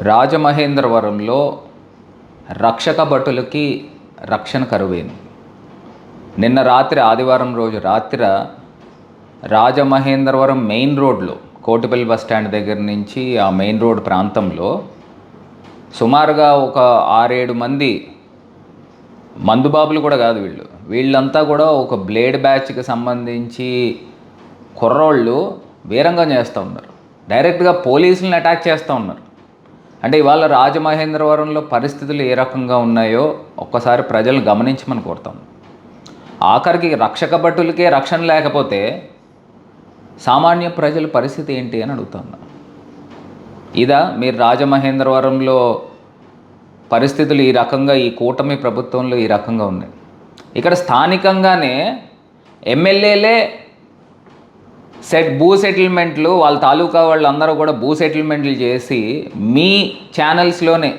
రాజమహేంద్రవరంలో రక్షక భటులకి రక్షణ కరువైంది నిన్న రాత్రి ఆదివారం రోజు రాత్రి రాజమహేంద్రవరం మెయిన్ రోడ్లో కోటిపల్లి బస్ స్టాండ్ దగ్గర నుంచి ఆ మెయిన్ రోడ్ ప్రాంతంలో సుమారుగా ఒక ఆరేడు మంది మందుబాబులు కూడా కాదు వీళ్ళు. వీళ్ళంతా కూడా ఒక బ్లేడ్ బ్యాచ్కి సంబంధించి కుర్రోళ్ళు వీరంగం చేస్తూ ఉన్నారు. డైరెక్ట్గా పోలీసులను అటాక్ చేస్తూ ఉన్నారు. అంటే ఇవాళ రాజమహేంద్రవరంలో పరిస్థితులు ఏ రకంగా ఉన్నాయో ఒక్కసారి ప్రజలు గమనించమని కోరుతాం. ఆఖరికి రక్షక భటులకే రక్షణ లేకపోతే సామాన్య ప్రజల పరిస్థితి ఏంటి అని అడుగుతున్నా ఇదా మీరు రాజమహేంద్రవరంలో పరిస్థితులు ఈ రకంగా ఈ కూటమి ప్రభుత్వంలో ఈ రకంగా ఉన్నాయి. ఇక్కడ స్థానికంగానే ఎమ్మెల్యేలే సెట్ భూ సెటిల్మెంట్లు వాళ్ళ తాలూకా వాళ్ళందరూ కూడా భూ సెటిల్మెంట్లు చేసి మీ ఛానల్స్లోనే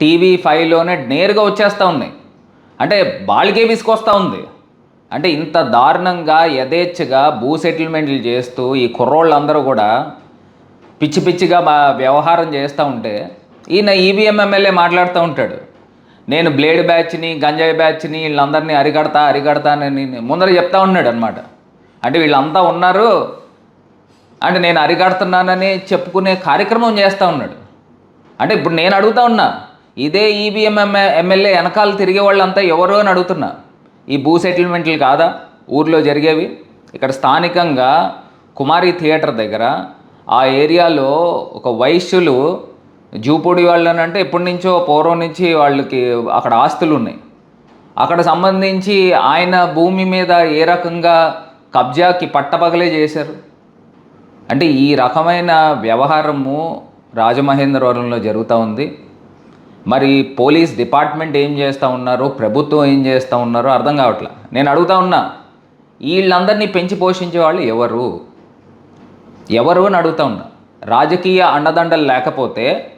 టీవీ ఫైవ్లోనే నేరుగా వచ్చేస్తూ ఉన్నాయి అంటే వాళ్ళకే విసుకొస్తూ ఉంది. అంటే ఇంత దారుణంగా యథేచ్ఛగా భూ సెటిల్మెంట్లు చేస్తూ ఈ కుర్రోళ్ళందరూ కూడా పిచ్చి పిచ్చిగా మా వ్యవహారం చేస్తూ ఉంటే ఈయన ఈవీఎం ఎమ్మెల్యే మాట్లాడుతూ ఉంటాడు. నేను బ్లేడ్ బ్యాచ్ని గంజాయి బ్యాచ్ని వీళ్ళందరినీ అరిగడతా అరిగడతానని ముందర చెప్తా ఉన్నాడు అనమాట అంటే వీళ్ళంతా ఉన్నారు అంటే నేను అరికడుతున్నానని చెప్పుకునే కార్యక్రమం చేస్తూ ఉన్నాడు. అంటే ఇప్పుడు నేను అడుగుతా ఉన్నా ఇదే ఈవీఎం ఎమ్మెల్యే వెనకాల తిరిగే వాళ్ళంతా ఎవరో అని అడుగుతున్నా. ఈ భూ సెటిల్మెంట్లు కాదా? ఊర్లో జరిగేవి? ఇక్కడ స్థానికంగా కుమారి థియేటర్ దగ్గర ఆ ఏరియాలో ఒక వైశ్యులు జూపూడి వాళ్ళని అంటే ఎప్పటి నుంచో పూర్వం నుంచి వాళ్ళకి అక్కడ ఆస్తులు ఉన్నాయి. అక్కడ సంబంధించి ఆయన భూమి మీద ఏ రకంగా కబ్జాకి పట్టపగలే చేశారు? అంటే ఈ రకమైన వ్యవహారము రాజమహేంద్రవరంలో జరుగుతూ ఉంది. మరి పోలీస్ డిపార్ట్మెంట్ ఏం చేస్తూ ఉన్నారో ప్రభుత్వం ఏం చేస్తూ ఉన్నారో అర్థం కావట్లే? నేను అడుగుతా ఉన్నా వీళ్ళందరినీ పెంచి పోషించే వాళ్ళు ఎవరు? ఎవరు అని అడుగుతా ఉన్నా. రాజకీయ అండదండలు లేకపోతే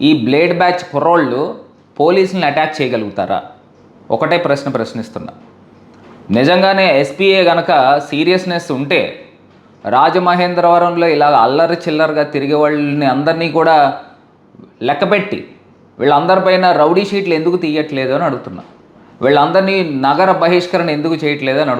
ఈ బ్లేడ్ బ్యాచ్ కుర్రోళ్ళు పోలీసులను అటాక్ చేయగలుగుతారా? ఒకటే ప్రశ్న ప్రశ్నిస్తున్నా. నిజంగానే ఎస్పీఏ గనక సీరియస్నెస్ ఉంటే రాజమహేంద్రవరంలో ఇలా అల్లరి చిల్లరగా తిరిగే వాళ్ళని అందరినీ కూడా లెక్కపెట్టి వీళ్ళందరిపైన రౌడీ షీట్లు ఎందుకు తీయట్లేదు అని అడుగుతున్నా. వీళ్ళందరినీ నగర బహిష్కరణ ఎందుకు చేయట్లేదు అని అడుగుతున్నా.